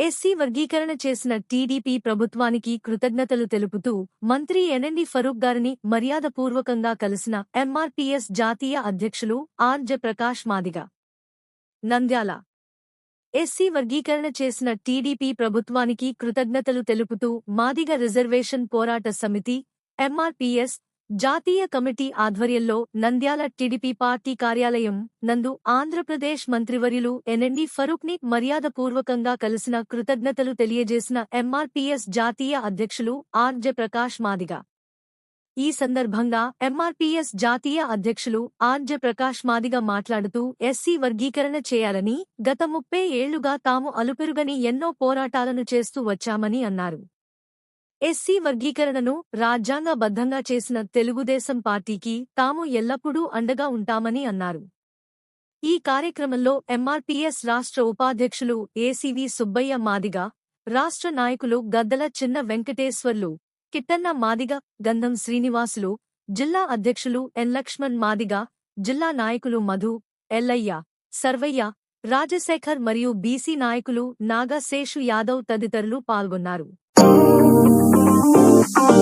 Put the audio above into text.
SC వర్గీకరణ చేసిన TDP ప్రభుత్వానికి కృతజ్ఞతలు తెలుపుతూ మంత్రి ఎన్ఎన్డి ఫరూక్ గారిని మర్యాదపూర్వకంగా కలిసిన ఎంఆర్పీఎస్ జాతీయ అధ్యక్షులు ఆర్జ ప్రకాష్ మాదిగ. నంద్యాల. ఎస్సీ వర్గీకరణ చేసిన టీడీపీ ప్రభుత్వానికి కృతజ్ఞతలు తెలుపుతూ మాదిగ రిజర్వేషన్ పోరాట సమితి ఎంఆర్పీఎస్ జాతీయ కమిటీ ఆధ్వర్యంలో నంద్యాల టీడీపీ పార్టీ కార్యాలయం నందు ఆంధ్రప్రదేశ్ మంత్రివర్యులు ఎన్ఎండి ఫరూక్ని మర్యాదపూర్వకంగా కలిసిన కృతజ్ఞతలు తెలియజేసిన ఎంఆర్పీఎస్ జాతీయ అధ్యక్షులు ఆర్జె ప్రకాష్ మాదిగ. ఈ సందర్భంగా ఎంఆర్పీఎస్ జాతీయ అధ్యక్షులు ఆర్జె ప్రకాష్ మాదిగ మాట్లాడుతూ ఎస్సీ వర్గీకరణ చేయాలని గత ముప్పై ఏళ్ళుగా తాము అలుపెరుగని ఎన్నో పోరాటాలను చేస్తూ వచ్చామని అన్నారు. ఎస్సీ వర్గీకరణను రాజ్యాంగబద్ధంగా చేసిన తెలుగుదేశం పార్టీకి తాము ఎల్లప్పుడూ అండగా ఉంటామని అన్నారు. ఈ కార్యక్రమంలో ఎంఆర్పీఎస్ రాష్ట్ర ఉపాధ్యక్షులు ఏసీవీ సుబ్బయ్య మాదిగ రాష్ట్ర నాయకులు గద్దల చిన్న వెంకటేశ్వర్లు కిట్టన్న మాదిగ గంధం శ్రీనివాసులు జిల్లా అధ్యక్షులు ఎన్ లక్ష్మణ్ మాదిగ జిల్లా నాయకులు మధు ఎల్లయ్య సర్వయ్య రాజశేఖర్ మరియు బీసీ నాయకులు నాగశేషు యాదవ్ తదితరులు పాల్గొన్నారు. Thank you.